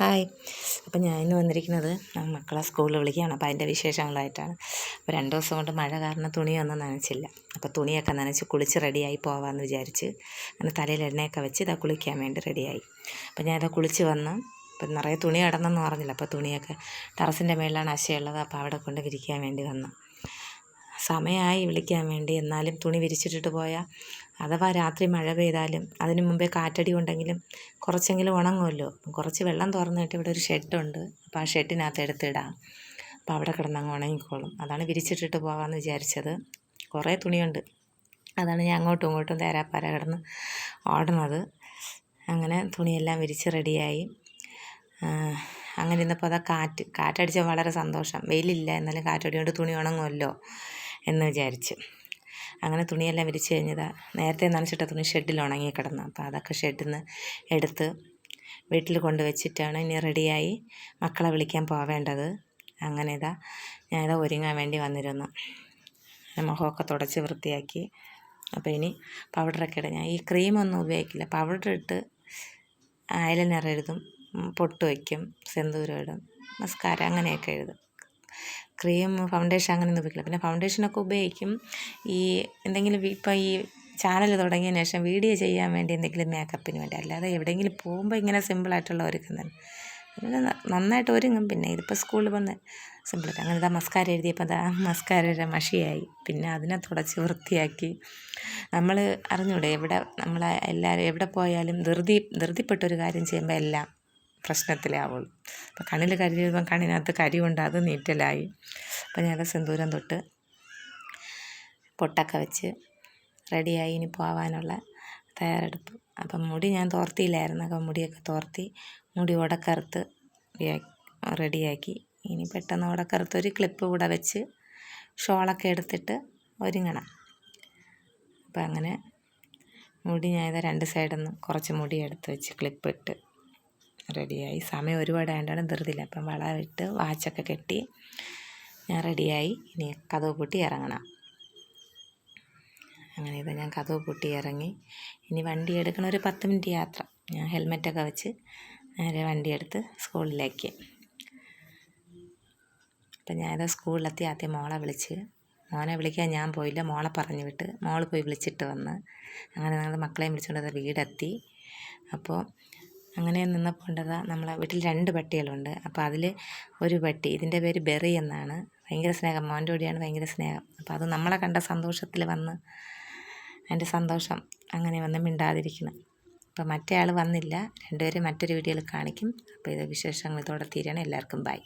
Hi. അപ്പം ഞാൻ ഇന്ന് വന്നിരിക്കുന്നത് മക്കളെ സ്കൂളിൽ വിളിക്കുകയാണ്. അപ്പോൾ അതിന്റെ വിശേഷങ്ങളായിട്ടാണ്. അപ്പോൾ രണ്ട് ദിവസം കൊണ്ട് മഴ കാരണം തുണിയൊന്നും നനച്ചില്ല. അപ്പോൾ തുണിയൊക്കെ നനച്ച് കുളിച്ച് റെഡിയായി പോകാമെന്ന് വിചാരിച്ച് അങ്ങനെ തലയിൽ എണ്ണയൊക്കെ വെച്ച് ഇതാ കുളിക്കാൻ വേണ്ടി റെഡിയായി. അപ്പോൾ ഞാൻ ഇതാ കുളിച്ച് വന്ന് ഇപ്പം നിറയെ തുണി കിടന്നെന്ന് പറഞ്ഞില്ല. അപ്പോൾ തുണിയൊക്കെ ടെറസിന്റെ മേളിലാണ് അശയുള്ളത്. അപ്പോൾ അവിടെ കൊണ്ട് വിരിക്കാൻ വേണ്ടി വന്നു. സമയമായി വിളിക്കാൻ വേണ്ടി. എന്നാലും തുണി വിരിച്ചിട്ടിട്ട് പോയാൽ അഥവാ രാത്രി മഴ പെയ്താലും അതിന് മുമ്പേ കാറ്റടി ഉണ്ടെങ്കിലും കുറച്ചെങ്കിലും ഉണങ്ങുമല്ലോ. കുറച്ച് വെള്ളം തുറന്നിട്ട് ഇവിടെ ഒരു ഷെഡുണ്ട്. അപ്പോൾ ആ ഷെഡിനകത്ത് എടുത്തിടാം. അപ്പോൾ അവിടെ കിടന്നങ്ങ് ഉണങ്ങിക്കോളും. അതാണ് വിരിച്ചിട്ടിട്ട് പോകാമെന്ന് വിചാരിച്ചത്. കുറേ തുണിയുണ്ട്. അതാണ് ഞാൻ അങ്ങോട്ടും ഇങ്ങോട്ടും തേരാപ്പാര കിടന്ന് ഓടുന്നത്. അങ്ങനെ തുണിയെല്ലാം വിരിച്ച് റെഡിയായി. അങ്ങനെ ഇന്നപ്പോൾ അതാ കാറ്റ്. കാറ്റടിച്ചാൽ വളരെ സന്തോഷം. വെയിലില്ല. എന്നാലും കാറ്റടി കൊണ്ട് തുണി ഉണങ്ങുമല്ലോ എന്ന് വിചാരിച്ച്. അങ്ങനെ തുണിയെല്ലാം വിരിച്ച് കഴിഞ്ഞതാ. നേരത്തെ നനച്ചിട്ട തുണി ഷെഡിൽ ഉണങ്ങി കിടന്നു. അപ്പോൾ അതൊക്കെ ഷെഡിൽ നിന്ന് എടുത്ത് വീട്ടിൽ കൊണ്ടുവച്ചിട്ടാണ് ഇനി റെഡിയായി മക്കളെ വിളിക്കാൻ പോവേണ്ടത്. അങ്ങനെ ഇതാ ഞാനിതാ ഒരുങ്ങാൻ വേണ്ടി വന്നിരുന്നു. മുഖമൊക്കെ തുടച്ച് വൃത്തിയാക്കി. അപ്പോൾ ഇനി പൗഡറൊക്കെ ഇടാം ഞാൻ ഈ ക്രീമൊന്നും ഉപയോഗിക്കില്ല. പൗഡർ ഇട്ട് ഐലൈനർ എഴുതും പൊട്ട് വയ്ക്കും സെന്തൂരം ഇടും മസ്കാര അങ്ങനെയൊക്കെ എഴുതും. ക്രീം ഫൗണ്ടേഷൻ അങ്ങനെയൊന്നും ഉപയോഗിക്കില്ല. പിന്നെ ഫൗണ്ടേഷനൊക്കെ ഉപയോഗിക്കും. ഈ എന്തെങ്കിലും ഇപ്പം ഈ ചാനൽ തുടങ്ങിയതിന് ശേഷം വീഡിയോ ചെയ്യാൻ വേണ്ടി എന്തെങ്കിലും മേക്കപ്പിന് വേണ്ടി. അല്ലാതെ എവിടെയെങ്കിലും പോകുമ്പോൾ ഇങ്ങനെ സിമ്പിളായിട്ടുള്ള ഒരുക്കുന്നത് പിന്നെ നന്നായിട്ട് ഒരുങ്ങും. പിന്നെ ഇതിപ്പോൾ സ്കൂളിൽ വന്ന് സിമ്പിളായിട്ട് അങ്ങനെ ഇതാ മസ്കാര എഴുതിയപ്പോൾ അതാ മസ്കാര മഷിയായി. പിന്നെ അതിനെ തുടച്ച് വൃത്തിയാക്കി. നമ്മൾ അറിഞ്ഞൂടെ എവിടെ നമ്മളെ എല്ലാവരും എവിടെ പോയാലും ധൃതി ധൃതിപ്പെട്ടൊരു കാര്യം ചെയ്യുമ്പോൾ എല്ലാം പ്രശ്നത്തിലാവുള്ളൂ അപ്പം കണ്ണിൽ കരി വരുമ്പം കണ്ണിനകത്ത് കരി അത് നീറ്റലായി. അപ്പം ഞങ്ങൾ സിന്ദൂരം തൊട്ട് പൊട്ടൊക്കെ വെച്ച് റെഡിയായി ഇനി പോവാനുള്ള തയ്യാറെടുപ്പ്. അപ്പം മുടി ഞാൻ തോർത്തിയില്ലായിരുന്നു അപ്പം മുടിയൊക്കെ തോർത്തി മുടി ഉടക്കറുത്ത് റെഡിയാക്കി. ഇനി പെട്ടെന്ന് ഉടക്കറുത്ത് ഒരു ക്ലിപ്പ് കൂടെ വെച്ച് ഷോളൊക്കെ എടുത്തിട്ട് ഒരുങ്ങണം. അപ്പം അങ്ങനെ മുടി ഞാൻ ഇതാ രണ്ട് സൈഡിൽ നിന്ന് കുറച്ച് മുടി എടുത്ത് വെച്ച് ക്ലിപ്പ് ഇട്ട് റെഡിയായി. സമയം ഒരുപാട് ആയതുകൊണ്ടാണ് ധൃതിയില്ല. അപ്പം വളമിട്ട് വാച്ചൊക്കെ കെട്ടി ഞാൻ റെഡിയായി. ഇനി കഥവ് പൂട്ടി ഇറങ്ങണം. അങ്ങനെ ഇത് ഞാൻ കഥവ് പൂട്ടി ഇറങ്ങി. ഇനി വണ്ടി എടുക്കണ ഒരു പത്ത് മിനിറ്റ് യാത്ര. ഞാൻ ഹെൽമെറ്റൊക്കെ വെച്ച് നേരെ വണ്ടി എടുത്ത് സ്കൂളിലേക്ക്. അപ്പം ഞാനിത് സ്കൂളിലെത്തി. ആദ്യം മോളെ വിളിച്ച്. മോനെ വിളിക്കാൻ ഞാൻ പോയില്ല. മോളെ പറഞ്ഞു വിട്ട്. മോൾ പോയി വിളിച്ചിട്ട് വന്ന്. അങ്ങനെ ഞങ്ങൾ മക്കളെയും വിളിച്ചുകൊണ്ട് വീടെത്തി. അപ്പോൾ അങ്ങനെ നിന്നപ്പോൾ ഉണ്ടതാ നമ്മളെ വീട്ടിൽ രണ്ട് പട്ടികളുണ്ട്. അപ്പോൾ അതിൽ ഒരു പട്ടി ഇതിന്റെ പേര് ബെറി എന്നാണ്. ഭയങ്കര സ്നേഹം. മോന്റെ കൂടിയാണ് ഭയങ്കര സ്നേഹം. അപ്പോൾ അത് നമ്മളെ കണ്ട സന്തോഷത്തിൽ വന്ന് അതിന്റെ സന്തോഷം അങ്ങനെ വന്ന് മിണ്ടാതിരിക്കണം. അപ്പോൾ മറ്റേ ആൾ വന്നില്ല. രണ്ടുപേരും മറ്റൊരു വീഡിയോയിൽ കാണിക്കും. അപ്പോൾ ഇത് വിശേഷങ്ങൾ ഇതോടെ തീരുകയാണ്. എല്ലാവർക്കും ബൈ.